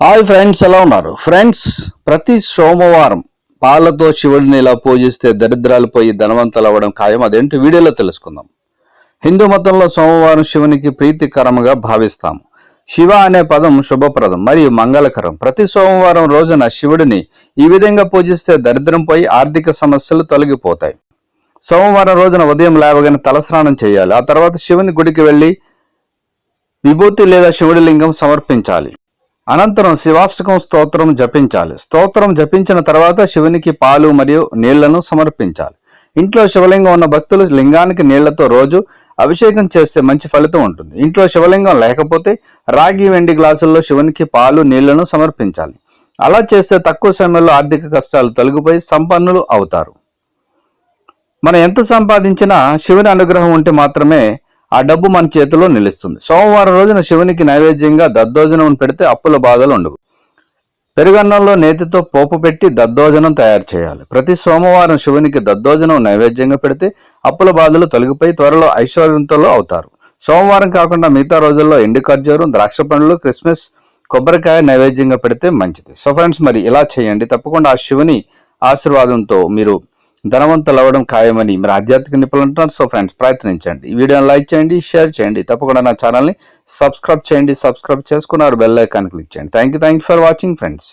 Hi friends ఎలా ఉన్నారు? Friends ప్రతి సోమవారం పాలతో శివుడిని ఇలా పూజిస్తే దరిద్రాలు పోయి ధనవంతులు అవ్వడం ఖాయం అదేంటి వీడియోలో తెలుసుకుందాం. హిందూ మతంలో సోమవారం శివునికి ప్రీతికరముగా భావిస్తాము శివ అనే పదం శుభప్రదం మరియు మంగళకరం. ప్రతి సోమవారం రోజున శివుడిని ఈ విధంగా పూజిస్తే దరిద్రం పోయి ఆర్థిక సమస్యలు తొలగిపోతాయి. సోమవారం రోజున ఉదయం లేవగానే తలస్నానం చేయాలి. ఆ తర్వాత శివుని గుడికి వెళ్ళి విభూతి లేదా శివుడి లింగం సమర్పించాలి. అనంతరం శివాష్టకం స్తోత్రం జపించాలి. స్తోత్రం జపించిన తర్వాత శివునికి పాలు మరియు నీళ్ళను సమర్పించాలి. ఇంట్లో శివలింగం ఉన్న భక్తులు లింగానికి నీళ్ళతో రోజు అభిషేకం చేస్తే మంచి ఫలితం ఉంటుంది. ఇంట్లో శివలింగం లేకపోతే రాగి వెండి గ్లాసుల్లో శివునికి పాలు నీళ్ళను సమర్పించాలి. అలా చేస్తే తక్కువ సమయంలో ఆర్థిక కష్టాలు తొలగిపోయి సంపన్నులు అవుతారు. మనం ఎంత సంపాదించినా శివుని అనుగ్రహం ఉంటే మాత్రమే ఆ డబ్బు మన చేతిలో నిలుస్తుంది. సోమవారం రోజున శివునికి నైవేద్యంగా దద్దోజనం పెడితే అప్పుల బాధలు ఉండవు. పెరుగన్నంలో నేతితో పోపు పెట్టి దద్దోజనం తయారు చేయాలి. ప్రతి సోమవారం శివునికి దద్దోజనం నైవేద్యంగా పెడితే అప్పుల బాధలు తొలగిపోయి త్వరలో ఐశ్వర్యంతో అవుతారు. సోమవారం కాకుండా మిగతా రోజుల్లో ఎండు ఖర్జూరం ద్రాక్ష పండ్లు క్రిస్మస్ కొబ్బరికాయ నైవేద్యంగా పెడితే మంచిది. సో ఫ్రెండ్స్ మరి ఇలా చేయండి. తప్పకుండా ఆ శివుని ఆశీర్వాదంతో మీరు ధనవంతులు అవ్వడం ఖాయమని మీరు ఆధ్యాత్మిక నిపుణులు అంటున్నారు. సో ఫ్రెండ్స్ ప్రయత్నించండి. ఈ వీడియోని లైక్ చేయండి షేర్ చేయండి. తప్పకుండా నా ఛానల్ని సబ్స్క్రైబ్ చేయండి. సబ్స్క్రైబ్ చేసుకున్నారు బెల్ ఐకాన్ క్లిక్ చేయండి. Thank you thank you for watching friends.